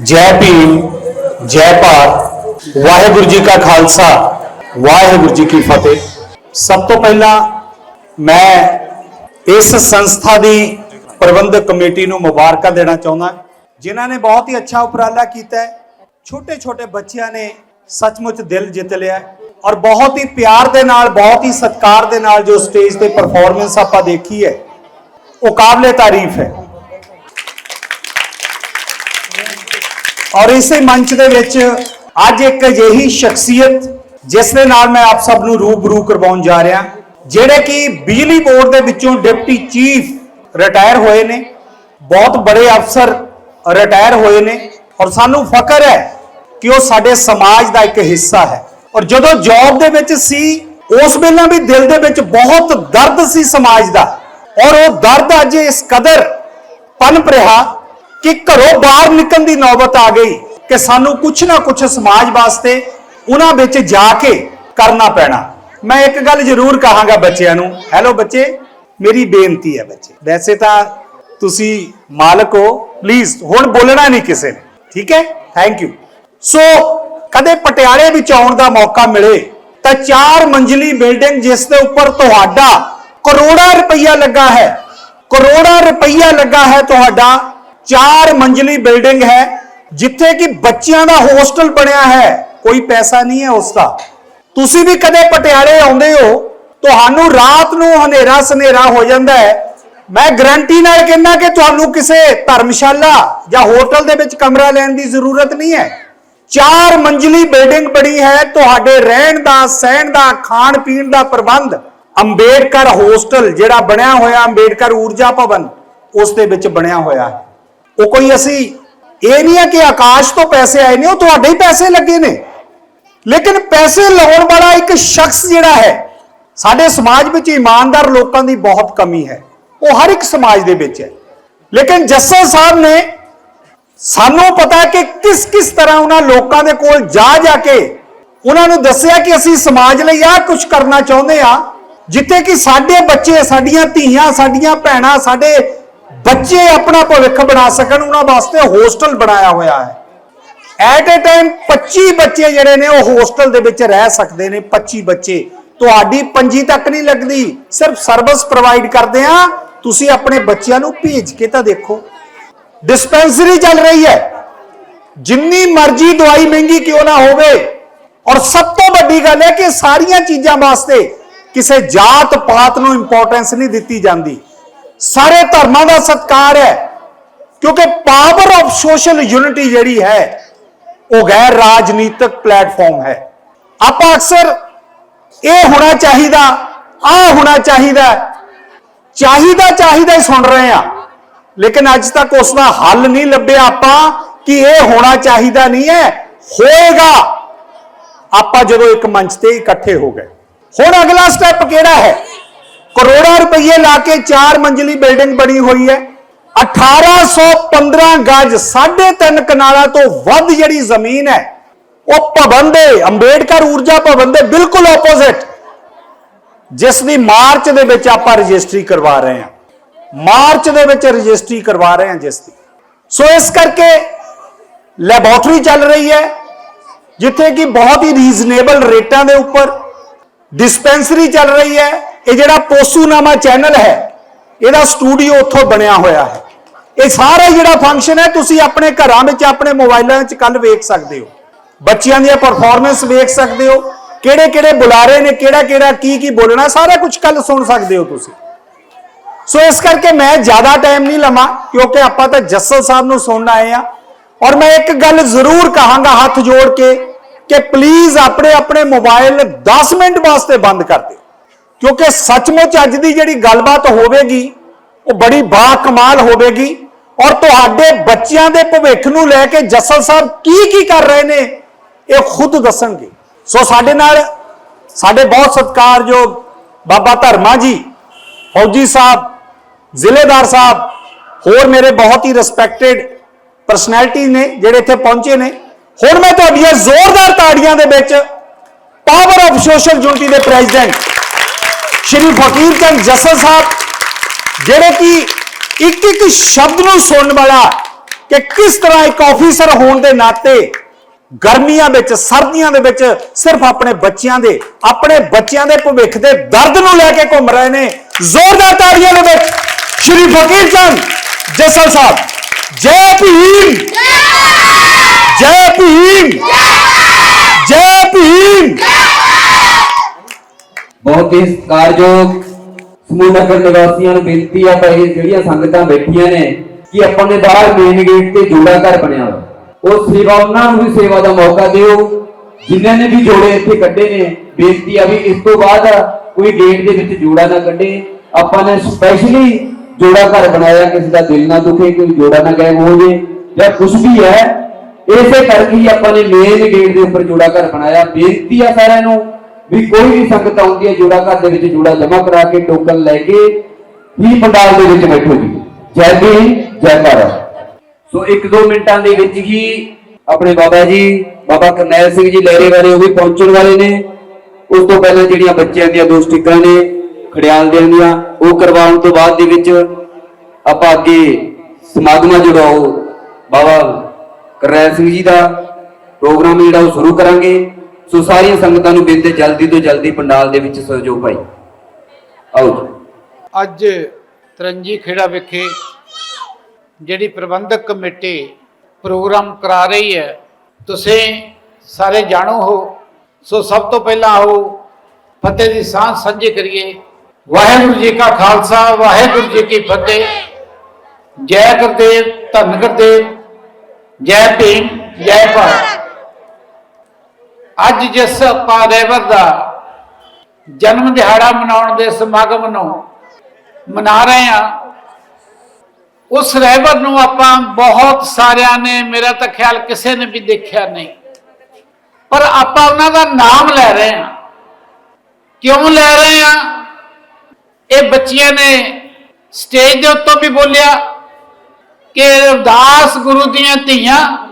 ਜੈ ਭੀਮ, ਜੈ ਭਾਰਤ, ਵਾਹਿਗੁਰੂ ਜੀ ਕਾ ਖਾਲਸਾ, ਵਾਹਿਗੁਰੂ ਜੀ ਕੀ ਫਤਿਹ। ਸਭ ਤੋਂ ਪਹਿਲਾਂ ਮੈਂ ਇਸ ਸੰਸਥਾ ਦੀ ਪ੍ਰਬੰਧਕ ਕਮੇਟੀ ਨੂੰ ਮੁਬਾਰਕਾਂ ਦੇਣਾ ਚਾਹੁੰਦਾ ਜਿਨ੍ਹਾਂ ਨੇ ਬਹੁਤ ਹੀ ਅੱਛਾ ਉਪਰਾਲਾ ਕੀਤਾ ਛੋਟੇ ਛੋਟੇ ਬੱਚਿਆਂ ਨੇ ਸੱਚਮੁੱਚ ਦਿਲ ਜਿੱਤ ਲਿਆ ਔਰ ਬਹੁਤ ਹੀ ਪਿਆਰ ਦੇ ਨਾਲ, ਬਹੁਤ ਹੀ ਸਤਿਕਾਰ ਦੇ ਨਾਲ ਜੋ ਸਟੇਜ ਤੇ ਪਰਫਾਰਮੈਂਸ ਆਪਾਂ ਦੇਖੀ ਹੈ, ਉਹ ਕਾਬਲੇ ਤਾਰੀਫ ਹੈ। ਔਰ ਇਸੇ ਮੰਚ ਦੇ ਵਿੱਚ ਅੱਜ ਇੱਕ ਅਜਿਹੀ ਸ਼ਖਸੀਅਤ, ਜਿਸ ਦੇ ਨਾਲ ਮੈਂ ਆਪ ਸਭ ਨੂੰ ਰੂਬਰੂ ਕਰਵਾਉਣ ਜਾ ਰਿਹਾ, ਜਿਹੜੇ ਕਿ ਬਿਜਲੀ ਬੋਰਡ ਦੇ ਵਿੱਚੋਂ ਡਿਪਟੀ ਚੀਫ ਰਿਟਾਇਰ ਹੋਏ ਨੇ, ਬਹੁਤ ਬੜੇ ਅਫਸਰ ਰਿਟਾਇਰ ਹੋਏ ਨੇ, ਔਰ ਸਾਨੂੰ ਫਖਰ ਹੈ ਕਿ ਉਹ ਸਾਡੇ ਸਮਾਜ ਦਾ ਇੱਕ ਹਿੱਸਾ ਹੈ। ਔਰ ਜਦੋਂ ਜੌਬ ਦੇ ਵਿੱਚ ਸੀ, ਉਸ ਵੇਲੇ ਵੀ ਦਿਲ ਦੇ ਵਿੱਚ ਬਹੁਤ ਦਰਦ ਸੀ ਸਮਾਜ ਦਾ, ਔਰ ਉਹ ਦਰਦ ਅੱਜ ਇਸ ਕਦਰ ਪਨਪ ਰਿਹਾ ਕਿ ਘਰੋਂ ਬਾਹਰ ਨਿਕਲਣ ਦੀ ਨੌਬਤ ਆ ਗਈ ਕਿ ਸਾਨੂੰ ਕੁਝ ਨਾ ਕੁਝ ਸਮਾਜ ਵਾਸਤੇ ਉਹਨਾਂ ਵਿੱਚ ਜਾ ਕੇ ਕਰਨਾ ਪੈਣਾ। ਮੈਂ ਇੱਕ ਗੱਲ ਜ਼ਰੂਰ ਕਹਾਂਗਾ ਬੱਚਿਆਂ ਨੂੰ, ਹੈਲੋ ਬੱਚੇ, ਮੇਰੀ ਬੇਨਤੀ ਹੈ ਬੱਚੇ। ਵੈਸੇ ਤਾਂ ਤੁਸੀਂ ਮਾਲਕ ਹੋ ਪਲੀਜ਼ ਹੁਣ ਬੋਲਣਾ ਨਹੀਂ ਕਿਸੇ ਨੇ, ਠੀਕ ਹੈ? ਥੈਂਕ ਯੂ ਸੋ ਕਦੇ ਪਟਿਆਲੇ ਵਿੱਚ ਆਉਣ ਦਾ ਮੌਕਾ ਮਿਲੇ ਤਾਂ ਚਾਰ ਮੰਜ਼ਲੀ ਬਿਲਡਿੰਗ ਜਿਸ ਦੇ ਉੱਪਰ ਤੁਹਾਡਾ ਕਰੋੜਾਂ ਰੁਪਈਆ ਲੱਗਾ ਹੈ, ਕਰੋੜਾਂ ਰੁਪਈਆ ਲੱਗਾ ਹੈ ਤੁਹਾਡਾ ਚਾਰ ਮੰਜ਼ਲੀ ਬਿਲਡਿੰਗ ਹੈ, ਜਿੱਥੇ ਕਿ ਬੱਚਿਆਂ ਦਾ ਹੋਸਟਲ ਬਣਿਆ ਹੈ। ਕੋਈ ਪੈਸਾ ਨਹੀਂ ਹੈ ਉਸ ਦਾ ਤੁਸੀਂ ਵੀ ਕਦੇ ਪਟਿਆਲੇ ਆਉਂਦੇ ਹੋ, ਤੁਹਾਨੂੰ ਰਾਤ ਨੂੰ ਹਨੇਰਾ ਸਨੇਰਾ ਹੋ ਜਾਂਦਾ ਹੈ। ਮੈਂ ਗਰੰਟੀ ਨਾਲ ਕਹਿੰਦਾ ਕਿ ਤੁਹਾਨੂੰ ਕਿਸੇ ਧਰਮਸ਼ਾਲਾ ਜਾਂ ਹੋਟਲ ਦੇ ਵਿੱਚ ਕਮਰਾ ਲੈਣ ਦੀ ਜ਼ਰੂਰਤ ਨਹੀਂ ਹੈ। ਚਾਰ ਮੰਜ਼ਲੀ ਬਿਲਡਿੰਗ ਬਣੀ ਹੈ, ਤੁਹਾਡੇ ਰਹਿਣ ਦਾ, ਸਹਿਣ ਦਾ, ਖਾਣ ਪੀਣ ਦਾ ਪ੍ਰਬੰਧ। ਅੰਬੇਡਕਰ ਹੋਸਟਲ ਜਿਹੜਾ ਬਣਿਆ ਹੋਇਆ, ਅੰਬੇਡਕਰ ਊਰਜਾ ਭਵਨ, ਉਸ ਦੇ ਵਿੱਚ ਬਣਿਆ ਹੋਇਆ ਹੈ। ਉਹ ਕੋਈ ਅਸੀਂ ਇਹ ਨਹੀਂ ਹੈ ਕਿ ਆਕਾਸ਼ ਤੋਂ ਪੈਸੇ ਆਏ ਨੇ, ਉਹ ਤੁਹਾਡੇ ਹੀ ਪੈਸੇ ਲੱਗੇ ਨੇ। ਲੇਕਿਨ ਪੈਸੇ ਲਾਉਣ ਵਾਲਾ ਇੱਕ ਸ਼ਖਸ ਜਿਹੜਾ ਹੈ, ਸਾਡੇ ਸਮਾਜ ਵਿੱਚ ਇਮਾਨਦਾਰ ਲੋਕਾਂ ਦੀ ਬਹੁਤ ਕਮੀ ਹੈ। ਉਹ ਹਰ ਇੱਕ ਸਮਾਜ ਦੇ ਵਿੱਚ ਹੈ। ਲੇਕਿਨ ਜੱਸਲ ਸਾਹਿਬ ਨੇ ਸਾਨੂੰ ਪਤਾ ਹੈ ਕਿ ਕਿਸ ਕਿਸ ਤਰ੍ਹਾਂ ਉਹਨਾਂ ਲੋਕਾਂ ਦੇ ਕੋਲ ਜਾ ਜਾ ਕੇ ਉਹਨਾਂ ਨੂੰ ਦੱਸਿਆ ਕਿ ਅਸੀਂ ਸਮਾਜ ਲਈ ਆਹ ਕੁਝ ਕਰਨਾ ਚਾਹੁੰਦੇ ਆ ਜਿੱਥੇ ਕਿ ਸਾਡੇ ਬੱਚੇ, ਸਾਡੀਆਂ ਧੀਆਂ, ਸਾਡੀਆਂ ਭੈਣਾਂ, ਸਾਡੇ ਬੱਚੇ ਆਪਣਾ ਭਵਿੱਖ ਬਣਾ ਸਕਣ, ਉਹਨਾਂ ਵਾਸਤੇ ਹੋਸਟਲ ਬਣਾਇਆ ਹੋਇਆ ਹੈ। ਐਟ ਅ ਟਾਈਮ 25 ਬੱਚੇ ਜਿਹੜੇ ਨੇ, ਉਹ ਹੋਸਟਲ ਦੇ ਵਿੱਚ ਰਹਿ ਸਕਦੇ ਨੇ 25 ਬੱਚੇ। ਤੁਹਾਡੀ ਪੰਜੀ ਤੱਕ ਨਹੀਂ ਲੱਗਦੀ, ਸਿਰਫ ਸਰਵਿਸ ਪ੍ਰੋਵਾਈਡ ਕਰਦੇ ਆ। ਤੁਸੀਂ ਆਪਣੇ ਬੱਚਿਆਂ ਨੂੰ ਭੇਜ ਕੇ ਤਾਂ ਦੇਖੋ। ਡਿਸਪੈਂਸਰੀ ਚੱਲ ਰਹੀ ਹੈ। ਜਿੰਨੀ ਮਰਜ਼ੀ ਦਵਾਈ ਮਹਿੰਗੀ ਕਿਉਂ ਨਾ ਹੋਵੇ। ਔਰ ਸਭ ਤੋਂ ਵੱਡੀ ਗੱਲ ਹੈ ਕਿ ਸਾਰੀਆਂ ਚੀਜ਼ਾਂ ਵਾਸਤੇ ਕਿਸੇ ਜਾਤ ਪਾਤ ਨੂੰ ਇੰਪੋਰਟੈਂਸ ਨਹੀਂ ਦਿੱਤੀ ਜਾਂਦੀ। ਸਾਰੇ ਧਰਮਾਂ ਦਾ ਸਤਿਕਾਰ ਹੈ। ਕਿਉਂਕਿ ਪਾਵਰ ਆਫ ਸੋਸ਼ਲ ਯੂਨਿਟੀ ਜਿਹੜੀ ਹੈ, ਉਹ ਗੈਰ ਰਾਜਨੀਤਿਕ ਪਲੇਟਫਾਰਮ ਹੈ। ਆਪਾਂ ਅਕਸਰ ਇਹ ਹੋਣਾ ਚਾਹੀਦਾ ਆ ਹੋਣਾ ਚਾਹੀਦਾ ਚਾਹੀਦਾ ਚਾਹੀਦਾ ਹੀ ਸੁਣ ਰਹੇ ਆ ਲੇਕਿਨ ਅੱਜ ਤੱਕ ਉਸ ਦਾ ਹੱਲ ਨਹੀਂ ਲੱਭਿਆ ਆਪਾਂ ਕਿ ਇਹ ਹੋਣਾ ਚਾਹੀਦਾ ਨਹੀਂ ਹੈ। ਹੋਏਗਾ। ਆਪਾਂ ਜਦੋਂ ਇੱਕ ਮੰਚ ਤੇ ਇਕੱਠੇ ਹੋ ਗਏ। ਹੁਣ ਅਗਲਾ ਸਟੈਪ ਕਿਹੜਾ ਹੈ? ਕਰੋੜਾਂ ਰੁਪਏ ਲਾ ਕੇ ਚਾਰ ਮੰਜ਼ਲੀ ਬਿਲਡਿੰਗ ਬਣੀ ਹੋਈ ਹੈ। 1815 ਗਜ 3.5 ਕਨਾਲਾਂ ਤੋਂ ਵੱਧ ਜਿਹੜੀ ਜ਼ਮੀਨ ਹੈ, ਉਹ ਭਵਨ ਦੇ, ਅੰਬੇਡਕਰ ਊਰਜਾ ਭਵਨ ਦੇ ਬਿਲਕੁਲ ਆਪੋਜ਼ਿਟ ਜਿਸ ਦੀ ਮਾਰਚ ਦੇ ਵਿੱਚ ਆਪਾਂ ਰਜਿਸਟਰੀ ਕਰਵਾ ਰਹੇ ਹਾਂ। ਮਾਰਚ ਦੇ ਵਿੱਚ ਰਜਿਸਟਰੀ ਕਰਵਾ ਰਹੇ ਹਾਂ ਜਿਸ ਦੀ। ਸੋ ਇਸ ਕਰਕੇ ਲੈਬੋਰਟਰੀ ਚੱਲ ਰਹੀ ਹੈ, ਜਿੱਥੇ ਕਿ ਬਹੁਤ ਹੀ ਰੀਜ਼ਨੇਬਲ ਰੇਟਾਂ ਦੇ ਉੱਪਰ ਡਿਸਪੈਂਸਰੀ ਚੱਲ ਰਹੀ ਹੈ ਇਹ ਜਿਹੜਾ ਪੋਸੂਨਾਮਾ ਚੈਨਲ ਹੈ, ਇਹਦਾ ਸਟੂਡੀਓ ਉੱਥੋਂ ਬਣਿਆ ਹੋਇਆ ਹੈ। ਇਹ ਸਾਰਾ ਜਿਹੜਾ ਫੰਕਸ਼ਨ ਹੈ, ਤੁਸੀਂ ਆਪਣੇ ਘਰਾਂ ਵਿੱਚ, ਆਪਣੇ ਮੋਬਾਈਲਾਂ ਵਿੱਚ ਕੱਲ ਵੇਖ ਸਕਦੇ ਹੋ। ਬੱਚਿਆਂ ਦੀਆਂ ਪਰਫਾਰਮੈਂਸ ਵੇਖ ਸਕਦੇ ਹੋ। ਕਿਹੜੇ ਕਿਹੜੇ ਬੁਲਾਰੇ ਨੇ ਕਿਹੜਾ ਕਿਹੜਾ ਕੀ ਕੀ ਬੋਲਣਾ, ਸਾਰਾ ਕੁਝ ਕੱਲ ਸੁਣ ਸਕਦੇ ਹੋ ਤੁਸੀਂ। ਸੋ ਇਸ ਕਰਕੇ ਮੈਂ ਜ਼ਿਆਦਾ ਟਾਈਮ ਨਹੀਂ ਲਵਾਂ, ਕਿਉਂਕਿ ਆਪਾਂ ਤਾਂ ਜੱਸਲ ਸਾਹਿਬ ਨੂੰ ਸੁਣਨ ਆਏ ਆ ਔਰ ਮੈਂ ਇੱਕ ਗੱਲ ਜ਼ਰੂਰ ਕਹਾਂਗਾ ਹੱਥ ਜੋੜ ਕੇ, ਕਿ ਪਲੀਜ਼ ਆਪਣੇ ਆਪਣੇ ਮੋਬਾਈਲ 10 ਮਿੰਟ ਵਾਸਤੇ ਬੰਦ ਕਰ ਦਿਓ। ਕਿਉਂਕਿ ਸੱਚਮੁੱਚ ਅੱਜ ਦੀ ਜਿਹੜੀ ਗੱਲਬਾਤ ਹੋਵੇਗੀ, ਉਹ ਬੜੀ ਬਾ ਕਮਾਲ ਹੋਵੇਗੀ। ਔਰ ਤੁਹਾਡੇ ਬੱਚਿਆਂ ਦੇ ਭਵਿੱਖ ਨੂੰ ਲੈ ਕੇ ਜੱਸਲ ਸਾਹਿਬ ਕੀ ਕੀ ਕਰ ਰਹੇ ਨੇ, ਇਹ ਖੁਦ ਦੱਸਣਗੇ। ਸੋ ਸਾਡੇ ਨਾਲ ਸਾਡੇ ਬਹੁਤ ਸਤਿਕਾਰਯੋਗ ਬਾਬਾ ਧਰਮਾ ਜੀ, ਫੌਜੀ ਸਾਹਿਬ, ਜ਼ਿਲ੍ਹੇਦਾਰ ਸਾਹਿਬ, ਹੋਰ ਮੇਰੇ ਬਹੁਤ ਹੀ ਰਿਸਪੈਕਟਡ ਪਰਸਨੈਲਿਟੀ ਨੇ ਜਿਹੜੇ ਇੱਥੇ ਪਹੁੰਚੇ ਨੇ। ਹੁਣ ਮੈਂ ਤੁਹਾਡੀਆਂ ਜ਼ੋਰਦਾਰ ਤਾੜੀਆਂ ਦੇ ਵਿੱਚ ਪਾਵਰ ਆਫ ਸੋਸ਼ਲ ਯੂਨਿਟੀ ਦੇ ਪ੍ਰੈਜ਼ੀਡੈਂਟ ਸ਼੍ਰੀ ਫਕੀਰ ਚੰਦ ਜੱਸਲ ਸਾਹਿਬ, ਜਿਹੜੇ ਕਿ ਇੱਕ ਇੱਕ ਸ਼ਬਦ ਨੂੰ ਸੁਣਨ ਵਾਲਾ ਕਿ ਕਿਸ ਤਰ੍ਹਾਂ ਇੱਕ ਆਫੀਸਰ ਹੋਣ ਦੇ ਨਾਤੇ ਗਰਮੀਆਂ ਵਿੱਚ, ਸਰਦੀਆਂ ਦੇ ਵਿੱਚ ਸਿਰਫ ਆਪਣੇ ਬੱਚਿਆਂ ਦੇ, ਆਪਣੇ ਬੱਚਿਆਂ ਦੇ ਭਵਿੱਖ ਦੇ ਦਰਦ ਨੂੰ ਲੈ ਕੇ ਘੁੰਮ ਰਹੇ ਨੇ। ਜ਼ੋਰਦਾਰ ਤਾੜੀਆਂ ਦੇ ਵਿੱਚ ਸ਼੍ਰੀ ਫਕੀਰ ਚੰਦ ਜੱਸਲ ਸਾਹਿਬ। ਜੈ ਭੀਮ! ਜੈ ਭੀਮ! ਜੈ ਭੀਮ ਬਹੁਤ ਹੀ ਸਮੂਹ ਨਗਰ ਨਿਵਾਸੀਆਂ ਨੂੰ ਬੇਨਤੀ ਆ ਭਾਈ ਜਿਹੜੀਆਂ ਸੰਗਤਾਂ ਬੈਠੀਆਂ ਨੇ ਕਿ ਆਪਾਂ ਦੇ ਬਾਹਰ ਮੇਨ ਗੇਟ ਤੇ ਜੋੜਾ ਘਰ ਬਣਿਆ ਵਾ। ਉਹ ਸੇਵਾ ਉਹਨਾਂ ਨੂੰ ਵੀ ਸੇਵਾ ਦਾ ਮੌਕਾ ਦਿਓ, ਜਿਨ੍ਹਾਂ ਨੇ ਵੀ ਜੋੜੇ ਇੱਥੇ ਕੱਢੇ ਨੇ, ਬੇਨਤੀ ਆ ਵੀ ਇਸ ਤੋਂ ਬਾਅਦ ਕੋਈ ਗੇਟ ਦੇ ਵਿੱਚ ਜੋੜਾ ਨਾ ਕੱਢੇ। ਆਪਾਂ ਨੇ ਸਪੈਸ਼ਲੀ ਜੋੜਾ ਘਰ ਬਣਾਇਆ, ਕਿਸੇ ਦਾ ਦਿਲ ਨਾ ਦੁਖੇ, ਕੋਈ ਜੋੜਾ ਨਾ ਗਾਇਬ ਹੋ ਜੇ, ਜਾਂ ਕੁਝ ਵੀ ਹੈ, ਇਸੇ ਕਰਕੇ ਹੀ ਆਪਾਂ ਨੇ ਮੇਨ ਗੇਟ ਦੇ ਉੱਪਰ ਜੋੜਾ ਘਰ ਬਣਾਇਆ। ਬੇਨਤੀ ਆ ਸਾਰਿਆਂ ਨੂੰ ਵੀ ਕੋਈ ਵੀ ਸੰਗਤ ਆਉਂਦੀ ਹੈ, ਜੋੜਾ ਘਰ ਦੇ ਵਿੱਚ ਜੋੜਾ ਜਮ੍ਹਾਂ ਕਰਾ ਕੇ ਟੋਕਨ ਲੈ ਕੇ ਹੀ ਪੰਡਾਲ ਦੇ ਵਿੱਚ ਬੈਠੋ ਜੀ। ਜੈ ਭੀਮ, ਜੈ ਭਾਰਤ। ਸੋ 1-2 ਮਿੰਟਾਂ ਦੇ ਵਿੱਚ ਹੀ ਆਪਣੇ ਬਾਬਾ ਜੀ, ਬਾਬਾ ਕਰਨੈਲ ਸਿੰਘ ਜੀ ਲਹਿਰੇ ਵਾਲੇ ਉਹ ਵੀ ਪਹੁੰਚਣ ਵਾਲੇ ਨੇ। ਉਸ ਤੋਂ ਪਹਿਲਾਂ ਜਿਹੜੀਆਂ ਬੱਚਿਆਂ ਦੀਆਂ ਦੋ ਸਟਿੱਕਾਂ ਨੇ, ਖੜਿਆਲ ਦੀਆਂ ਦੀਆਂ, ਉਹ ਕਰਵਾਉਣ ਤੋਂ ਬਾਅਦ ਦੇ ਵਿੱਚ ਆਪਾਂ ਅੱਗੇ ਸਮਾਗਮਾਂ ਜਿਹੜਾ ਬਾਬਾ ਕਰਨੈਲ ਸਿੰਘ ਜੀ ਦਾ ਪ੍ਰੋਗਰਾਮ ਜਿਹੜਾ ਉਹ ਸ਼ੁਰੂ ਕਰਾਂਗੇ। ਸੋ ਸਾਰੀਆਂ ਸੰਗਤਾਂ ਨੂੰ ਬੇਨਤੀ ਜਲਦੀ ਤੋਂ ਜਲਦੀ ਪੰਡਾਲ ਦੇ ਵਿੱਚ ਸਹਿਯੋਗ ਭਾਈ। ਆਓ ਅੱਜ ਤਰੰਜੀ ਖੇੜਾ ਵਿਖੇ ਜਿਹੜੀ ਪ੍ਰਬੰਧਕ ਕਮੇਟੀ ਪ੍ਰੋਗਰਾਮ ਕਰਾ ਰਹੀ ਹੈ, ਤੁਸੀਂ ਸਾਰੇ ਜਾਣੋ ਹੋ। ਸੋ ਸਭ ਤੋਂ ਪਹਿਲਾਂ ਆਓ, ਫਤਿਹ ਦੀ ਸਾਂਝ ਸਾਂਝੀ ਕਰੀਏ। ਵਾਹਿਗੁਰੂ ਜੀ ਕਾ ਖਾਲਸਾ, ਵਾਹਿਗੁਰੂ ਜੀ ਕੀ ਫਤਿਹ। ਜੈ ਗੁਰਦੇਵ, ਧੰਨ ਗੁਰਦੇਵ, ਜੈ ਭੀਮ, ਜੈ ਭਾਰਤ। ਅੱਜ ਜਿਸ ਆਪਾਂ ਰੇਵਰ ਦਾ ਜਨਮ ਦਿਹਾੜਾ ਮਨਾਉਣ ਦੇ ਸਮਾਗਮ ਨੂੰ ਮਨਾ ਰਹੇ ਹਾਂ, ਉਸ ਰਹਿਬਰ ਨੂੰ ਆਪਾਂ ਬਹੁਤ ਸਾਰਿਆਂ ਨੇ, ਮੇਰਾ ਤਾਂ ਖਿਆਲ ਕਿਸੇ ਨੇ ਵੀ ਦੇਖਿਆ ਨਹੀਂ। ਪਰ ਆਪਾਂ ਉਹਨਾਂ ਦਾ ਨਾਮ ਲੈ ਰਹੇ ਹਾਂ। ਕਿਉਂ ਲੈ ਰਹੇ ਹਾਂ? ਇਹ ਬੱਚਿਆਂ ਨੇ ਸਟੇਜ ਦੇ ਉੱਤੋਂ ਵੀ ਬੋਲਿਆ ਕਿ ਰਵਿਦਾਸ ਗੁਰੂ ਦੀਆਂ ਧੀਆਂ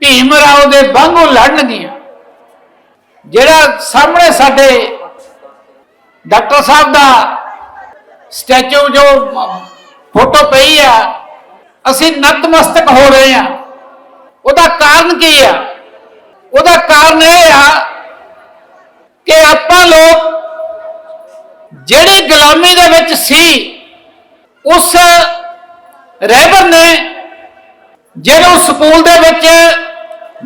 ਭੀਮ ਰਾਓ ਦੇ ਵਾਂਗੂ ਲੜਨਗੀਆਂ। ਜਿਹੜਾ ਸਾਹਮਣੇ ਸਾਡੇ ਡਾਕਟਰ ਸਾਹਿਬ ਦਾ ਸਟੈਚੂ ਜੋ ਫੋਟੋ ਪਈ ਆ, ਅਸੀਂ ਨਤਮਸਤਕ ਹੋ ਰਹੇ ਆ। ਉਹਦਾ ਕਾਰਨ ਕੀ ਆ? ਉਹਦਾ ਕਾਰਨ ਇਹ ਆ ਕਿ ਆਪਾਂ ਲੋਕ ਜਿਹੜੀ ਗੁਲਾਮੀ ਦੇ ਵਿੱਚ ਸੀ, ਉਸ ਰਹਿਬਰ ਨੇ ਜਿਹੜੇ ਸਕੂਲ ਦੇ ਵਿੱਚ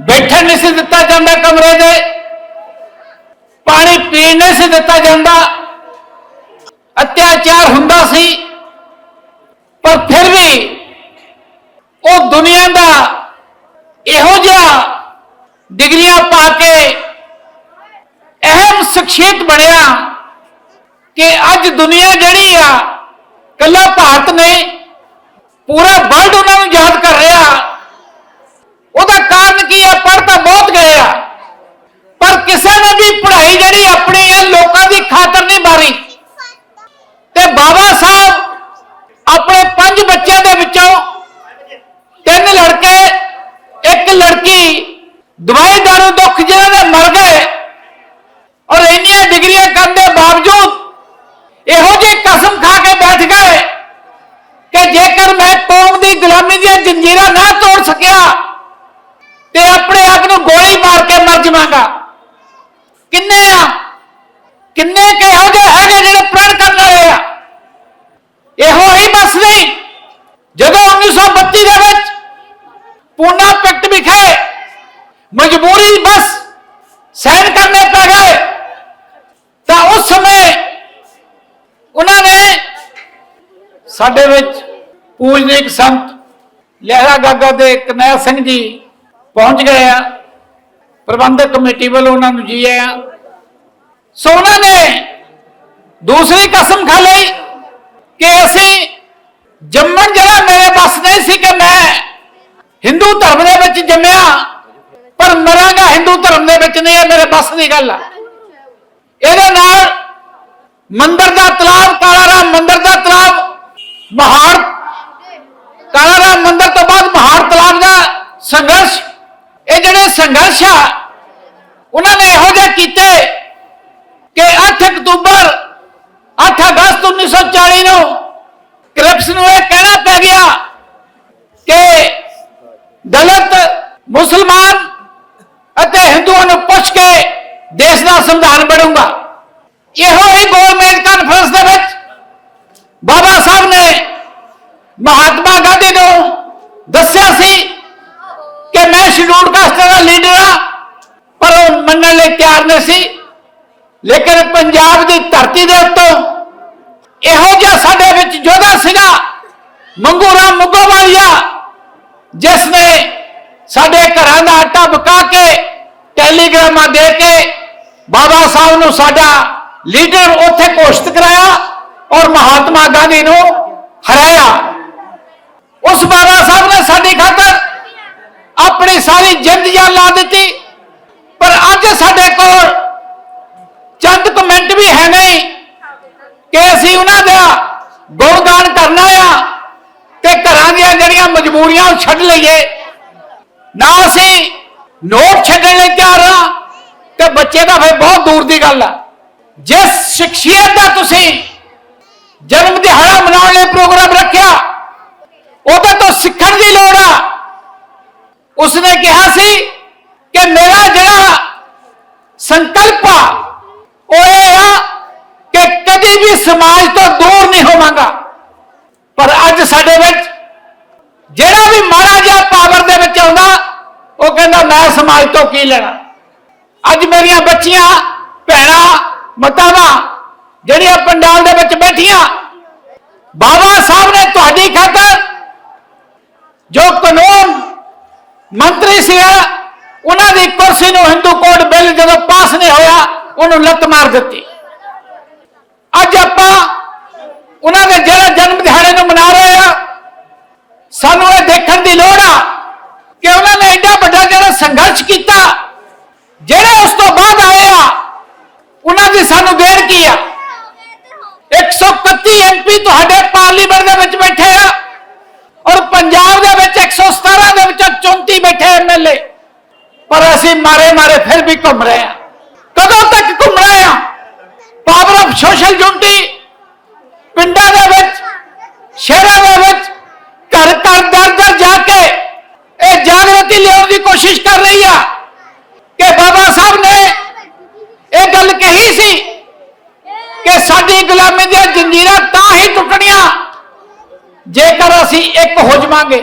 ਬੈਠਣ ਨਹੀਂ ਸੀ ਦਿੱਤਾ ਜਾਂਦਾ ਕਮਰੇ ਦੇ ਪਾਣੀ ਪੀਣ ਨਹੀਂ ਸੀ ਦਿੱਤਾ ਜਾਂਦਾ। ਅਤਿਆਚਾਰ ਹੁੰਦਾ ਸੀ। ਪਰ ਫਿਰ ਵੀ ਉਹ ਦੁਨੀਆ ਦਾ ਇਹੋ ਜਿਹਾ ਡਿਗਰੀਆਂ ਪਾ ਕੇ ਅਹਿਮ ਸ਼ਖਸੀਅਤ ਬਣਿਆ ਕਿ ਅੱਜ ਦੁਨੀਆ ਜਿਹੜੀ ਆ, ਕੱਲਾ ਭਾਰਤ ਨੇ ਪੂਰਾ ਵਰਲਡ ਉਹਨਾਂ ਨੂੰ ਯਾਦ ਕਰ ਰਿਹਾ ਉਹਦਾ ਕਾਰਨ ਕੀ ਹੈ ਪੜ੍ਹ ਤਾਂ ਬਹੁਤ ਗਏ ਆ ਪਰ ਕਿਸੇ ਨੇ ਵੀ ਪੜ੍ਹਾਈ ਜਿਹੜੀ ਆਪਣੀ ਆ ਲੋਕਾਂ ਦੀ ਖਾਤਰ ਨਹੀਂ ਮਾਰੀ ਤੇ ਬਾਬਾ ਸਾਹਿਬ ਆਪਣੇ ਪੰਜ ਬੱਚਿਆਂ ਦੇ ਵਿੱਚੋਂ ਤਿੰਨ ਲੜਕੇ ਇੱਕ ਲੜਕੀ ਦਵਾਈ ਦਾਰੂ ਦੁੱਖ ਜਿਹਨਾਂ ਦੇ ਮਰ ਗਏ ਔਰ ਇੰਨੀਆਂ ਡਿਗਰੀਆਂ ਕਰਨ ਦੇ ਬਾਵਜੂਦ ਇਹੋ ਜਿਹੀ ਕਸਮ ਖਾ ਕੇ ਬੈਠ ਗਏ ਕਿ ਜੇਕਰ ਮੈਂ ਕੌਮ ਦੀ ਗੁਲਾਮੀ ਦੀਆਂ ਜੰਜੀਰਾਂ ਨਾ ਤੋੜ ਸਕਿਆ ਤੇ ਆਪਣੇ ਆਪ ਨੂੰ ਗੋਲੀ ਮਾਰ ਕੇ ਮਰ ਜਾਵਾਂਗਾ ਕਿੰਨੇ ਆ? ਕਿੰਨੇ ਕਿ ਇਹੋ ਜਿਹੇ ਹੈਗੇ ਜਿਹੜੇ ਪ੍ਰਣ ਕਰਨ ਵਾਲੇ ਆ? ਇਹੋ ਹੀ ਬਸ ਨਹੀਂ ਜਦੋਂ 1932 ਦੇ ਵਿੱਚ ਪੂਨਾ ਪੈਕਟ ਵਿਖੇ ਮਜਬੂਰੀ ਬਸ ਸਹਿਨ ਕਰਨੇ ਪੈ ਗਏ, ਤਾਂ ਉਸ ਸਮੇਂ ਉਹਨਾਂ ਨੇ ਸਾਡੇ ਵਿੱਚ ਪੂਜਨੀਕ ਸੰਤ ਲਹਿਰਾ ਗਾਗਾ ਦੇ ਕਨੈਲ ਸਿੰਘ ਜੀ ਪਹੁੰਚ ਗਏ ਆ। ਪ੍ਰਬੰਧਕ ਕਮੇਟੀ ਵੱਲੋਂ ਉਹਨਾਂ ਨੂੰ ਜੀ ਆਇਆਂ। ਸੋ ਉਹਨਾਂ ਨੇ ਦੂਸਰੀ ਕਸਮ ਖਾ ਲਈ ਕਿ ਅਸੀਂ ਜੰਮਣ ਜਿਹੜਾ ਮੇਰੇ ਬਸ ਨਹੀਂ ਸੀ ਕਿ ਮੈਂ ਹਿੰਦੂ ਧਰਮ ਦੇ ਵਿੱਚ ਜੰਮਿਆ, ਪਰ ਮਰਾਂਗਾ ਹਿੰਦੂ ਧਰਮ ਦੇ ਵਿੱਚ ਨਹੀਂ, ਇਹ ਮੇਰੇ ਬਸ ਦੀ ਗੱਲ ਆ। ਇਹਦੇ ਨਾਲ ਮੰਦਰ ਦਾ ਤਲਾਬ, ਕਾਲਾ ਰਾਮ ਮੰਦਰ ਦਾ ਤਲਾਬ ਮਹਾਰ ਕਾਲਾ ਰਾਮ ਮੰਦਰ ਤੋਂ ਬਾਅਦ ਮਹਾਰ ਤਲਾਬ ਦਾ ਸੰਘਰਸ਼, ਇਹ ਜਿਹੜੇ ਸੰਘਰਸ਼ ਆ, ਉਹਨਾਂ ਨੇ ਇਹੋ ਜਿਹਾ ਕੀਤੇ ਕਿ 8 ਅਕਤੂਬਰ 8 ਅਗਸਤ 1940 ਨੂੰ ਕ੍ਰਿਪਸ ਨੂੰ ਇਹ ਕਹਿਣਾ ਪੈ ਗਿਆ ਕਿ ਦਲਿਤ, ਮੁਸਲਮਾਨ ਅਤੇ ਹਿੰਦੂਆਂ ਨੂੰ ਪੁੱਛ ਕੇ ਦੇਸ਼ ਦਾ ਸੰਵਿਧਾਨ ਬਣੂਗਾ। ਇਹੋ ਹੀ ਗਵਰਨਮੈਂਟ ਕਾਨਫਰੰਸ ਦੇ ਵਿੱਚ ਬਾਬਾ ਸਾਹਿਬ ਨੇ ਮਹਾਤਮਾ ਗਾਂਧੀ ਨੂੰ ਦੱਸਿਆ ਸੀ ਕਿ ਮੈਂ ਸ਼ਡਿਊਲ ਕਾਸਟ ਦਾ ਲੀਡਰ ਹਾਂ, ਪਰ ਉਹ ਮੰਨਣ ਲਈ ਤਿਆਰ ਨਹੀਂ ਸੀ। ਲੇਕਿਨ ਪੰਜਾਬ ਦੀ ਧਰਤੀ ਦੇ ਉੱਤੋਂ ਇਹੋ ਜਿਹਾ ਸਾਡੇ ਵਿੱਚ ਯੋਧਾ ਸੀਗਾ, ਮੰਗੂ ਰਾਮ ਮੁੱਗੋਵਾਲੀਆ ਜਿਸ ਨੇ ਸਾਡੇ ਘਰਾਂ ਦਾ ਆਟਾ ਬਕਾ ਕੇ, ਟੈਲੀਗ੍ਰਾਮਾਂ ਦੇ ਕੇ ਬਾਬਾ ਸਾਹਿਬ ਨੂੰ ਸਾਡਾ ਲੀਡਰ ਉੱਥੇ ਘੋਸ਼ਿਤ ਕਰਾਇਆ ਔਰ ਮਹਾਤਮਾ ਗਾਂਧੀ ਨੂੰ ਹਰਾਇਆ। ਉਸ ਬਾਬਾ ਸਾਹਿਬ ਨੇ ਸਾਡੀ ਖਾਤਰ ਆਪਣੀ ਸਾਰੀ ਜਿੰਦ ਜਾਨ ਲਾ ਦਿੱਤੀ, ਪਰ ਅੱਜ ਸਾਡੇ ਕੋਲ ਚੰਦ ਕਮੈਂਟ ਵੀ ਹੈ ਨਹੀਂ ਕਿ ਅਸੀਂ ਉਹਨਾਂ ਦਾ ਗੁਣਗਾਨ ਕਰਨਾ ਆ ਤੇ ਘਰਾਂ ਦੀਆਂ ਜਿਹੜੀਆਂ ਮਜਬੂਰੀਆਂ ਉਹ ਛੱਡ ਲਈਏ। ਨਾ ਅਸੀਂ ਨੋਟ ਛੱਡਣ ਲਈ ਤਿਆਰ ਹਾਂ ਤੇ ਬੱਚੇ ਦਾ ਫਿਰ ਬਹੁਤ ਦੂਰ ਦੀ ਗੱਲ ਆ। ਜਿਸ ਸ਼ਖਸੀਅਤ ਦਾ ਤੁਸੀਂ ਜਨਮ ਦਿਹਾੜਾ ਮਨਾਉਣ ਲਈ ਪ੍ਰੋਗਰਾਮ ਰੱਖਿਆ, ਉਹਦੇ ਤੋਂ ਸਿੱਖਣ ਦੀ ਲੋੜ ਆ। ਉਸਨੇ ਕਿਹਾ ਸੀ ਕਿ ਮੇਰਾ ਜਿਹੜਾ ਸੰਕਲਪ ਆ ਉਹ ਇਹ ਆ ਕਿ ਕਦੀ ਵੀ ਸਮਾਜ ਤੋਂ ਦੂਰ ਨਹੀਂ ਹੋਵਾਂਗਾ। ਪਰ ਅੱਜ ਸਾਡੇ ਵਿੱਚ ਜਿਹੜਾ ਵੀ ਮਾੜਾ ਜਿਹਾ ਪਾਵਰ ਦੇ ਵਿੱਚ ਆਉਂਦਾ, ਉਹ ਕਹਿੰਦਾ, ਮੈਂ ਸਮਾਜ ਤੋਂ ਕੀ ਲੈਣਾ? ਅੱਜ ਮੇਰੀਆਂ ਬੱਚੀਆਂ, ਭੈਣਾਂ, ਮਤਾਵਾਂ, ਜਿਹੜੀਆਂ ਪੰਡਾਲ ਦੇ ਵਿੱਚ ਬੈਠੀਆਂ, ਬਾਬਾ ਸਾਹਿਬ ਨੇ ਤੁਹਾਡੀ ਖਾਤਰ ਜੋ ਕਾਨੂੰਨ ਮੰਤਰੀ ਸੀ, ਉਹਨਾਂ ਦੀ ਕੁਰਸੀ ਨੂੰ ਹਿੰਦੂ ਕੋਡ ਬਿੱਲ ਜਦੋਂ ਪਾਸ ਨਹੀਂ ਹੋਇਆ, ਉਹਨੂੰ ਲੱਤ ਮਾਰ ਦਿੱਤੀ। ਅੱਜ ਆਪਾਂ ਉਹਨਾਂ ਦੇ ਜਿਹੜੇ ਜਨਮ ਦਿਹਾੜੇ ਨੂੰ ਮਨਾ ਰਹੇ ਆ, ਸਾਨੂੰ ਇਹ ਦੇਖਣ ਦੀ ਲੋੜ ਆ ਕਿ ਉਹਨਾਂ ਨੇ ਐਡਾ ਵੱਡਾ ਜਿਹੜਾ ਸੰਘਰਸ਼ ਕੀਤਾ, ਜਿਹੜੇ ਉਸ ਤੋਂ ਬਾਅਦ ਆਏ ਆ, ਉਹਨਾਂ ਦੀ ਸਾਨੂੰ ਦੇਣ ਕੀ ਆ? 131 ਐਮਪੀ ਤੁਹਾਡੇ ਪਾਰਲੀਮੈਂਟ ਦੇ ਵਿੱਚ ਬੈਠੇ ਆ ਔਰ ਪੰਜਾਬ ਦੇ ਵਿੱਚ 117 ਦੇ ਵਿੱਚ 34 ਬੈਠੇ ਐਮਐਲਏ ਪਰ ਅਸੀਂ ਮਾਰੇ ਮਾਰੇ ਫਿਰ ਵੀ ਘੁੰਮ ਰਹੇ ਆ। ਕਦੋਂ ਤੱਕ ਘੁੰਮ ਰਹੇ ਆ? ਪਾਵਰ ਆਫ ਸੋਸ਼ਲ ਯੂਨਿਟੀ ਪਿੰਡਾਂ ਦੇ ਵਿੱਚ, ਸ਼ਹਿਰਾਂ ਦੇ ਵਿੱਚ, ਘਰ ਘਰ ਦਰ ਦਰ ਜਾ ਕੇ ਇਹ ਜਾਗਰਤੀ ਲਿਆਉਣ ਦੀ ਕੋਸ਼ਿਸ਼ ਕਰ ਰਹੀ ਆ ਕਿ ਬਾਬਾ ਸਾਹਿਬ ਨੇ ਇਹ ਗੱਲ ਕਹੀ ਸੀ ਕਿ ਸਾਡੀ ਗੁਲਾਮੀ ਦੀਆਂ ਜੰਜੀਰਾਂ ਤਾਂ ਹੀ ਟੁੱਟਣੀਆਂ ਜੇਕਰ ਅਸੀਂ ਇੱਕ ਹੋ ਜਾਵਾਂਗੇ।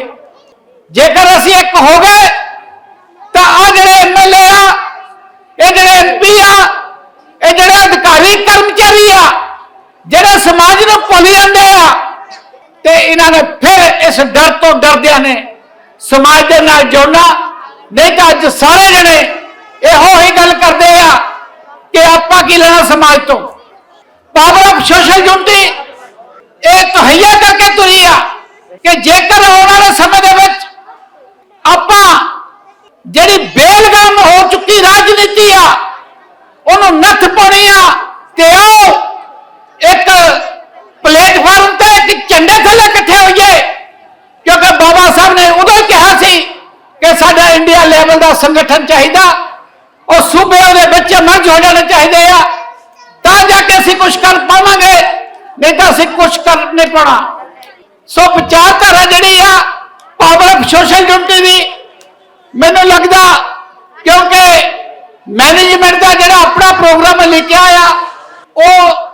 ਜੇਕਰ ਅਸੀਂ ਇੱਕ ਹੋ ਗਏ ਤਾਂ ਆ ਜਿਹੜੇ ਐਮਐਲਏ ਆ ਇਹ ਜਿਹੜੇ ਐਮਪੀ ਆ ਇਹ ਜਿਹੜੇ ਅਧਿਕਾਰੀ ਕਰਮਚਾਰੀ ਆ ਜਿਹੜੇ ਸਮਾਜ ਨੂੰ ਭੁੱਲ ਜਾਂਦੇ ਆ ਤੇ ਇਹਨਾਂ ਨੇ ਫਿਰ ਇਸ ਡਰ ਤੋਂ ਡਰਦਿਆਂ ਨੇ ਸਮਾਜ ਦੇ ਨਾਲ ਜੋੜਨਾ, ਨਹੀਂ ਤਾਂ ਅੱਜ ਸਾਰੇ ਜਣੇ ਇਹੋ ਹੀ ਗੱਲ ਕਰਦੇ ਆ ਕਿ ਆਪਾਂ ਕੀ ਲੈਣਾ ਸਮਾਜ ਤੋਂ? ਪਾਵਰ ਆਫ ਸੋਸ਼ਲ ਯੂਨਿਟੀ ਇਹ ਤਹਈਆ ਕਰਕੇ ਤੁਰੀ ਆ ਕਿ ਜੇਕਰ ਆਉਣ ਵਾਲੇ ਸਮੇਂ ਦੇ ਵਿੱਚ ਆਪਾਂ ਜਿਹੜੀ ਬੇਲਗਾਮ ਹੋ ਚੁੱਕੀ ਰਾਜਨੀਤੀ ਆ, ਉਹਨੂੰ ਨੱਥ ਪਾਉਣੀ ਆ ਤੇ ਆਓ ਇੱਕ ਪਲੇਟਫਾਰਮ ਤੇ ਇੱਕ ਝੰਡੇ ਥੱਲੇ ਬਾਬਾ ਸਾਹਿਬ ਨੇ ਉਦੋਂ ਕਿਹਾ ਸੀ ਕਿ ਸਾਡਾ ਇੰਡੀਆ ਲੈਵਲ ਦਾ ਸੰਗਠਨ ਚਾਹੀਦਾ, ਉਹ ਸੂਬਿਆਂ ਦੇ ਵਿੱਚ ਮਰਜ ਹੋ ਜਾਣੇ ਚਾਹੀਦੇ ਆ। ਤਾਂ ਜਾ ਕੇ ਅਸੀਂ ਕੁਝ ਕਰ ਪਾਵਾਂਗੇ, ਨਹੀਂ ਤਾਂ ਅਸੀਂ ਕੁਝ ਕਰ ਨਹੀਂ ਪਾਉਣਾ। ਸੋ ਵਿਚਾਰਧਾਰਾ ਜਿਹੜੀ ਆ ਪਾਵਰ ਆਫ ਸੋਸ਼ਲ ਯੂਨਿਟੀ ਦੀ, ਮੈਨੂੰ ਲੱਗਦਾ ਕਿਉਂਕਿ ਮੈਨੇਜਮੈਂਟ ਦਾ ਜਿਹੜਾ ਆਪਣਾ ਪ੍ਰੋਗਰਾਮ ਲਿਖਿਆ ਆ, ਉਹ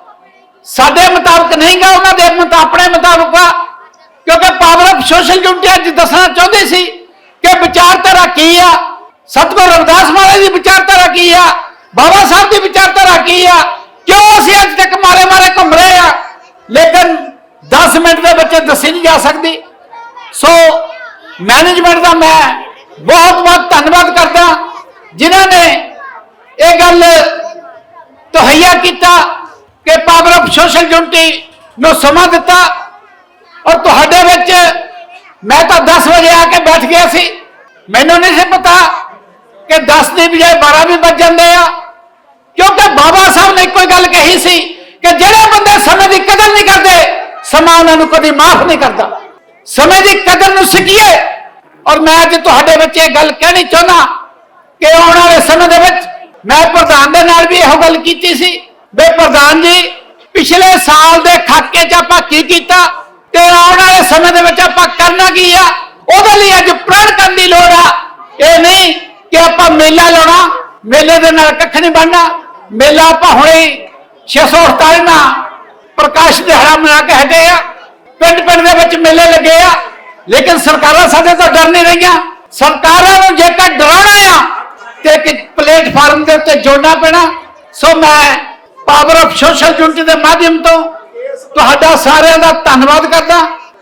ਸਾਡੇ ਮੁਤਾਬਕ ਨਹੀਂ ਗਾ ਉਹਨਾਂ ਦੇ ਆਪਣੇ ਮੁਤਾਬਕ ਆ। ਕਿਉਂਕਿ ਪਾਵਰ ਆਫ ਸੋਸ਼ਲ ਯੂਨਿਟੀ ਅੱਜ ਦੱਸਣਾ ਚਾਹੁੰਦੇ ਸੀ ਕਿ ਵਿਚਾਰਧਾਰਾ ਕੀ ਆ? ਸਤਿਗੁਰੂ ਰਵਿਦਾਸ ਮਹਾਰਾਜ ਦੀ ਵਿਚਾਰਧਾਰਾ ਕੀ ਆ? ਬਾਬਾ ਸਾਹਿਬ ਦੀ ਵਿਚਾਰਧਾਰਾ ਕੀ ਆ? ਕਿਉਂ ਅਸੀਂ ਅੱਜ ਤੱਕ ਮਾਰੇ ਮਾਰੇ ਘੁੰਮ ਰਹੇ ਆ? ਲੇਕਿਨ 10 ਮਿੰਟ ਦੇ ਵਿੱਚ ਦੱਸੀ ਨਹੀਂ ਜਾ ਸਕਦੀ। ਸੋ ਮੈਨੇਜਮੈਂਟ ਦਾ ਮੈਂ ਬਹੁਤ ਬਹੁਤ ਧੰਨਵਾਦ ਕਰਦਾ। ਜਿਨ੍ਹਾਂ ਨੇ ਇਹ ਗੱਲ ਤਹਈਆ ਕੀਤਾ ਕਿ ਪਾਵਰ ਆਫ ਸੋਸ਼ਲ ਯੂਨਿਟੀ ਨੂੰ ਸਮਾਂ ਦਿੱਤਾ। ਔਰ ਤੁਹਾਡੇ ਵਿੱਚ ਮੈਂ ਤਾਂ 10 ਵਜੇ ਆ ਕੇ ਬੈਠ ਗਿਆ ਸੀ। ਮੈਨੂੰ ਨਹੀਂ ਸੀ ਪਤਾ ਕਿ 10 ਦੀ ਬਜਾਏ 12 ਵੀ ਵੱਜ ਜਾਂਦੇ ਆ। ਕਿਉਂਕਿ ਬਾਬਾ ਸਾਹਿਬ ਨੇ ਇੱਕੋ ਗੱਲ ਕਹੀ ਸੀ ਕਿ ਜਿਹੜੇ ਬੰਦੇ ਸਮੇਂ ਦੀ ਕਦਰ ਨਹੀਂ ਕਰਦੇ, ਸਮਾਂ ਉਹਨਾਂ ਨੂੰ ਕਦੀ ਮਾਫ ਨਹੀਂ ਕਰਦਾ। ਸਮੇਂ ਦੀ ਕਦਰ ਨੂੰ ਸਿੱਖੀਏ। ਔਰ ਮੈਂ ਅੱਜ ਤੁਹਾਡੇ ਵਿੱਚ ਇਹ ਗੱਲ ਕਹਿਣੀ ਚਾਹੁੰਦਾ ਕਿ ਆਉਣ ਵਾਲੇ ਸਮੇਂ ਦੇ ਵਿੱਚ ਮੈਂ ਪ੍ਰਧਾਨ ਦੇ ਨਾਲ ਵੀ ਇਹੋ ਗੱਲ ਕੀਤੀ ਸੀ। ਬੇ ਪ੍ਰਧਾਨ ਜੀ, ਪਿਛਲੇ ਸਾਲ ਦੇ ਖਾਕੇ 'ਚ ਆਪਾਂ ਕੀ ਕੀਤਾ? ਤੇ ਆਉਣ ਵਾਲੇ ਸਮੇਂ ਦੇ ਵਿੱਚ ਆਪਾਂ ਕਰਨਾ ਕੀ ਆ? ਉਹਦੇ ਲਈ ਅੱਜ ਪ੍ਰਣ ਕਰਨ ਦੀ ਲੋੜ ਆ। ਇਹ ਨਹੀਂ ਕਿ ਆਪਾਂ ਮੇਲਾ ਲਾਉਣਾ, ਮੇਲੇ ਦੇ ਨਾਲ ਕੱਖ ਨਹੀਂ ਬਣਨਾ। ਮੇਲਾ ਆਪਾਂ ਹੁਣੇ 648 ਨਾ ਪ੍ਰਕਾਸ਼ ਦਿਹਾੜਾ ਮਨਾ ਕੇ ਹਟੇ ਆ। ਪਿੰਡ ਪਿੰਡ ਦੇ ਵਿੱਚ ਮੇਲੇ ਲੱਗੇ ਆ। ਲੇਕਿਨ ਸਰਕਾਰਾਂ ਸਾਡੇ ਤੋਂ ਡਰ ਨਹੀਂ ਰਹੀਆਂ। ਸਰਕਾਰਾਂ ਨੂੰ ਜੇਕਰ ਡਰਾਉਣਾ ਆ ਤੇ ਕਿ ਪਲੇਟਫਾਰਮ ਦੇ ਉੱਤੇ ਜੋੜਨਾ ਪੈਣਾ, ਸੋ ਮੈਂ ਪਾਵਰ ਆਫ ਸੋਸ਼ਲ ਯੂਨਿਟੀ ਦੇ ਮਾਧਿਅਮ ਤੋਂ ਤੁਹਾਡਾ ਸਾਰਿਆਂ ਦਾ ਧੰਨਵਾਦ ਕਰਦਾ।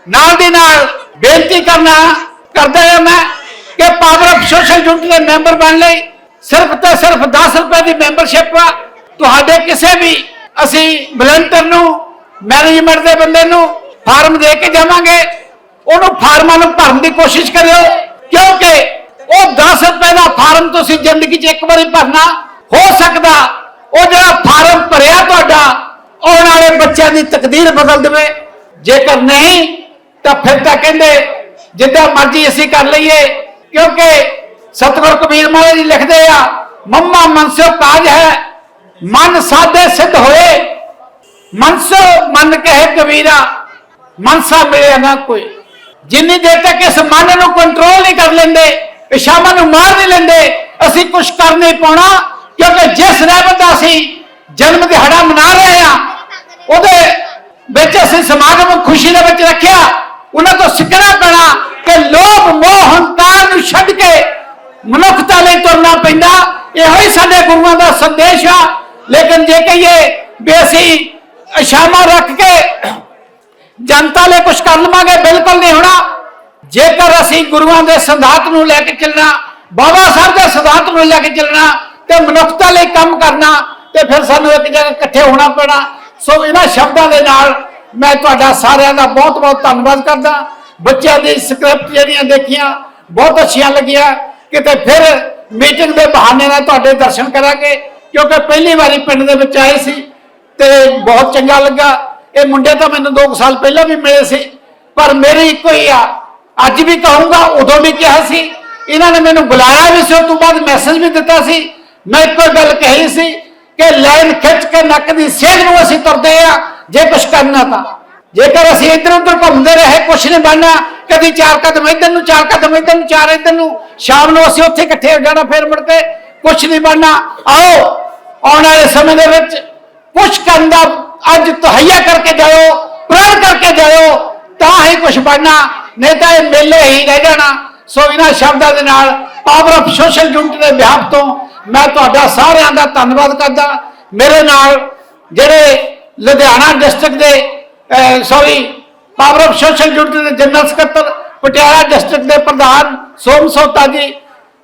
ਨਾਲ ਦੀ ਨਾਲ ਬੇਨਤੀ ਕਰਨਾ ਕਰਦਾ ਹਾਂ ਮੈਂ ਕਿ ਪਾਵਰ ਆਫ ਸੋਸ਼ਲ ਯੂਨਿਟੀ ਦੇ ਮੈਂਬਰ ਬਣ ਲਈ। ਸਿਰਫ ਤੇ ਸਿਰਫ 10 ਰੁਪਏ ਦੀ ਮੈਂਬਰਸ਼ਿਪ ਆ। ਤੁਹਾਡੇ ਕਿਸੇ ਵੀ ਅਸੀਂ ਵਲੰਟੀਅਰ ਨੂੰ ਮੈਨੇਜਮੈਂਟ ਦੇ ਬੰਦੇ ਨੂੰ ਫਾਰਮ ਦੇ ਕੇ ਜਾਵਾਂਗੇ। ਉਹਨੂੰ ਫਾਰਮਾਂ ਨੂੰ ਭਰਨ ਦੀ ਕੋਸ਼ਿਸ਼ ਕਰਿਓ। ਕਿਉਂਕਿ ਉਹ 10 ਰੁਪਏ ਦਾ ਫਾਰਮ ਤੁਸੀਂ ਜ਼ਿੰਦਗੀ 'ਚ ਇੱਕ ਵਾਰੀ ਭਰਨਾ ਹੋ ਸਕਦਾ। ਉਹ ਜਿਹੜਾ ਫਾਰਮ ਭਰਿਆ ਤੁਹਾਡਾ ਆਉਣ ਵਾਲੇ ਬੱਚਿਆਂ ਦੀ ਤਕਦੀਰ ਬਦਲ ਦੇਵੇ। ਜੇਕਰ ਨਹੀਂ, ਤਾਂ ਫਿਰ ਤਾਂ ਕਹਿੰਦੇ, ਜਿੱਦਾਂ ਮਰਜ਼ੀ ਅਸੀਂ ਕਰ ਲਈਏ, ਕਿਉਂਕਿ ਸਤਿਗੁਰ ਕਬੀਰ ਮਹਾਰਾਜ ਜੀ ਲਿਖਦੇ ਆ, ਮੰਮਾ ਮਨਸੋ ਕਾਜ ਹੈ, ਮਨ ਸਾਧੇ ਸਿੱਧ ਹੋਏ। ਮਨਸੋ ਮਨ ਕਹੇ ਕਬੀਰਾ, ਮਨਸਾ ਮਿਲਿਆ ਨਾ ਕੋਈ। ਜਿੰਨੀ ਦੇਰ ਤੱਕ ਇਸ ਮਨ ਨੂੰ ਕੰਟਰੋਲ ਨਹੀਂ ਕਰ ਲੈਂਦੇ ਇਸ਼ਾਮਾ ਨੂੰ ਮਾਰ ਨਹੀਂ ਲੈਂਦੇ, ਅਸੀਂ ਕੁਝ ਕਰ ਨਹੀਂ ਪਾਉਣਾ, ਕਿਉਂਕਿ ਜਿਸ ਰਹਿਮਤ ਅਸੀਂ ਜਨਮ ਦਿਹਾੜਾ ਮਨਾ ਰਹੇ ਆ। ਉਹਦੇ ਵਿੱਚ ਅਸੀਂ ਸਮਾਗਮ ਖੁਸ਼ੀ ਦੇ ਵਿੱਚ ਰੱਖਿਆ। ਉਹਨਾਂ ਤੋਂ ਸਿੱਖਣਾ ਪੈਣਾ ਕਿ ਲੋਭ ਮੋਹ ਹੰਕਾਰ ਨੂੰ ਛੱਡ ਕੇ ਮਨੁੱਖਤਾ ਲਈ ਤੁਰਨਾ ਪੈਂਦਾ। ਇਹੋ ਹੀ ਸਾਡੇ ਗੁਰੂਆਂ ਦਾ ਸੰਦੇਸ਼ ਆ। ਲੇਕਿਨ ਜੇ ਕਹੀਏ ਵੀ ਅਸੀਂ ਇਸ਼ਾਮਾ ਰੱਖ ਕੇ ਜਨਤਾ ਲਈ ਕੁਝ ਕਰ ਲਵਾਂਗੇ, ਬਿਲਕੁਲ ਨਹੀਂ ਹੋਣਾ। ਜੇਕਰ ਅਸੀਂ ਗੁਰੂਆਂ ਦੇ ਸਿਧਾਂਤ ਨੂੰ ਲੈ ਕੇ ਚੱਲਣਾ, ਬਾਬਾ ਸਾਹਿਬ ਦੇ ਸਿਧਾਂਤ ਨੂੰ ਲੈ ਕੇ ਚੱਲਣਾ, ਤੇ ਮਨੁੱਖਤਾ ਲਈ ਕੰਮ ਕਰਨਾ ਤੇ ਫਿਰ ਸਾਨੂੰ ਇੱਕ ਜਗ੍ਹਾ ਇਕੱਠੇ ਹੋਣਾ ਪੈਣਾ। ਸੋ ਇਹਨਾਂ ਸ਼ਬਦਾਂ ਦੇ ਨਾਲ ਮੈਂ ਤੁਹਾਡਾ ਸਾਰਿਆਂ ਦਾ ਬਹੁਤ ਬਹੁਤ ਧੰਨਵਾਦ ਕਰਦਾ। ਬੱਚਿਆਂ ਦੀ ਸਕ੍ਰਿਪਟ ਜਿਹੜੀਆਂ ਦੇਖੀਆਂ, ਬਹੁਤ ਅੱਛੀਆਂ ਲੱਗੀਆਂ। ਕਿਤੇ ਫਿਰ ਮੀਟਿੰਗ ਦੇ ਬਹਾਨੇ ਨਾਲ ਤੁਹਾਡੇ ਦਰਸ਼ਨ ਕਰਾਂਗੇ, ਕਿਉਂਕਿ ਪਹਿਲੀ ਵਾਰੀ ਪਿੰਡ ਦੇ ਵਿੱਚ ਆਏ ਸੀ ਤੇ ਬਹੁਤ ਚੰਗਾ ਲੱਗਾ। ਇਹ ਮੁੰਡੇ ਤਾਂ ਮੈਨੂੰ 2 ਸਾਲ ਪਹਿਲਾਂ ਵੀ ਮਿਲੇ ਸੀ, ਪਰ ਮੇਰੀ ਇੱਕੋ ਹੀ ਆ। ਅੱਜ ਵੀ ਕਹੂੰਗਾ, ਉਦੋਂ ਵੀ ਕਿਹਾ ਸੀ। ਇਹਨਾਂ ਨੇ ਮੈਨੂੰ ਬੁਲਾਇਆ ਵੀ ਸੀ, ਉਸ ਤੋਂ ਬਾਅਦ ਮੈਸੇਜ ਵੀ ਦਿੱਤਾ ਸੀ। ਮੈਂ ਇੱਕੋ ਹੀ ਗੱਲ ਕਹੀ ਸੀ ਕਿ ਲਾਈਨ ਖਿੱਚ ਕੇ ਨੱਕ ਦੀ ਸੇਧ ਨੂੰ ਅਸੀਂ ਤੁਰਦੇ ਆ, ਜੇ ਕੁਝ ਕਰਨਾ ਤਾਂ। ਜੇਕਰ ਅਸੀਂ ਇੱਧਰ ਉੱਧਰ ਘੁੰਮਦੇ ਰਹੇ ਕੁਝ ਨਹੀਂ ਬਣਨਾ, ਕਦੀ ਚਾਰ ਕਦਮ ਇੱਧਰ ਨੂੰ, ਚਾਰ ਕਦਮ ਇੱਧਰ ਨੂੰ, ਚਾਰ ਇੱਧਰ ਨੂੰ, ਸ਼ਾਮ ਨੂੰ ਅਸੀਂ ਉੱਥੇ ਇਕੱਠੇ ਹੋ ਜਾਣਾ ਫਿਰ ਮੁੜ ਕੇ ਕੁਝ ਨਹੀਂ ਬਣਨਾ। ਆਓ, ਆਉਣ ਵਾਲੇ ਸਮੇਂ ਦੇ ਵਿੱਚ ਕੁਝ ਕਰਨ ਦਾ ਅੱਜ ਤਹਈਆ ਕਰਕੇ ਜਾਓ ਪ੍ਰਣ ਕਰਕੇ ਜਾਓ ਤਾਂ ਹੀ ਕੁਝ ਬਣਨਾ। ਨਹੀਂ ਤਾਂ ਇਹ ਮੇਲੇ ਹੀ ਰਹਿ ਜਾਣਾ। ਸੋ ਇਹਨਾਂ ਸ਼ਬਦਾਂ ਦੇ ਨਾਲ ਪਾਵਰ ਆਫ ਸੋਸ਼ਲ ਯੂਨਿਟ ਦੇ ਵਿਆਪ ਤੋਂ ਮੈਂ ਤੁਹਾਡਾ ਸਾਰਿਆਂ ਦਾ ਧੰਨਵਾਦ ਕਰਦਾ। ਮੇਰੇ ਨਾਲ ਜਿਹੜੇ ਲੁਧਿਆਣਾ ਡਿਸਟ੍ਰਿਕਟ ਦੇ sorry power of social unit ਦੇ ਜਨਰਲ ਸਕੱਤਰ ਪਟਿਆਲਾ ਡਿਸਟ੍ਰਿਕਟ ਦੇ ਪ੍ਰਧਾਨ ਸੋਮ ਸੋਤਾ ਜੀ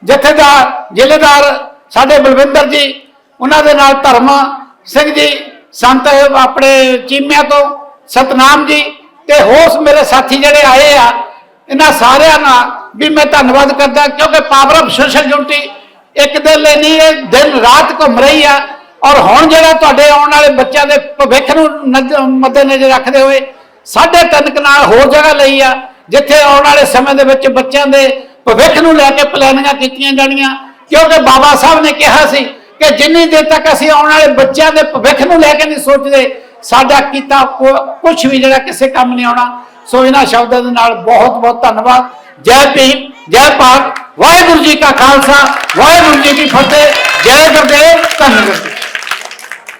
ਜਥੇਦਾਰ ਜ਼ਿਲ੍ਹੇਦਾਰ ਸਾਡੇ ਬਲਵਿੰਦਰ ਜੀ, ਉਹਨਾਂ ਦੇ ਨਾਲ ਧਰਮ ਸਿੰਘ ਜੀ, ਸੰਤ ਆਪਣੇ ਚੀਮਿਆਂ ਤੋਂ, ਸਤਨਾਮ ਜੀ ਤੇ ਹੋਸ ਮੇਰੇ ਸਾਥੀ ਜਿਹੜੇ ਆਏ ਆ, ਇਹਨਾਂ ਸਾਰਿਆਂ ਨਾਲ ਵੀ ਮੈਂ ਧੰਨਵਾਦ ਕਰਦਾ ਕਿਉਂਕਿ ਪਾਵਰ ਆਫ ਸੋਸ਼ਲ ਯੂਨਿਟੀ ਇੱਕ ਦਿਨ ਲਈ ਨਹੀਂ, ਇਹ ਦਿਨ ਰਾਤ ਘੁੰਮ ਰਹੀ ਆ। ਔਰ ਹੁਣ ਜਿਹੜਾ ਤੁਹਾਡੇ ਆਉਣ ਵਾਲੇ ਬੱਚਿਆਂ ਦੇ ਭਵਿੱਖ ਨੂੰ ਨਜ਼- ਮੱਦੇਨਜ਼ਰ ਰੱਖਦੇ ਹੋਏ ਸਾਢੇ ਤਿੰਨ ਕਨਾਲ ਹੋਰ ਜਗ੍ਹਾ ਲਈ ਆ, ਜਿੱਥੇ ਆਉਣ ਵਾਲੇ ਸਮੇਂ ਦੇ ਵਿੱਚ ਬੱਚਿਆਂ ਦੇ ਭਵਿੱਖ ਨੂੰ ਲੈ ਕੇ ਪਲੈਨਿੰਗਾਂ ਕੀਤੀਆਂ ਜਾਣੀਆਂ। ਕਿਉਂਕਿ ਬਾਬਾ ਸਾਹਿਬ ਨੇ ਕਿਹਾ ਸੀ ਕਿ ਜਿੰਨੀ ਦੇਰ ਤੱਕ ਅਸੀਂ ਆਉਣ ਵਾਲੇ ਬੱਚਿਆਂ ਦੇ ਭਵਿੱਖ ਨੂੰ ਲੈ ਕੇ ਨਹੀਂ ਸੋਚਦੇ, ਸਾਡਾ ਕੀਤਾ ਕੁਝ ਵੀ ਜਿਹੜਾ ਕਿਸੇ ਕੰਮ ਨਹੀਂ ਆਉਣਾ। ਸੋ ਇਹਨਾਂ ਸ਼ਬਦਾਂ ਦੇ ਨਾਲ ਬਹੁਤ ਬਹੁਤ ਧੰਨਵਾਦ। ਜੈ ਭੀਮ। ਜੈ ਭਾਰਤ ਵਾਹਿਗੁਰੂ ਜੀ ਕਾ ਖਾਲਸਾ ਵਾਹਿਗੁਰੂ ਜੀ ਕੀ ਫਤਿਹ ਜੈ ਗੁਰਦੇਵ ਧੰਨਵਾਦ।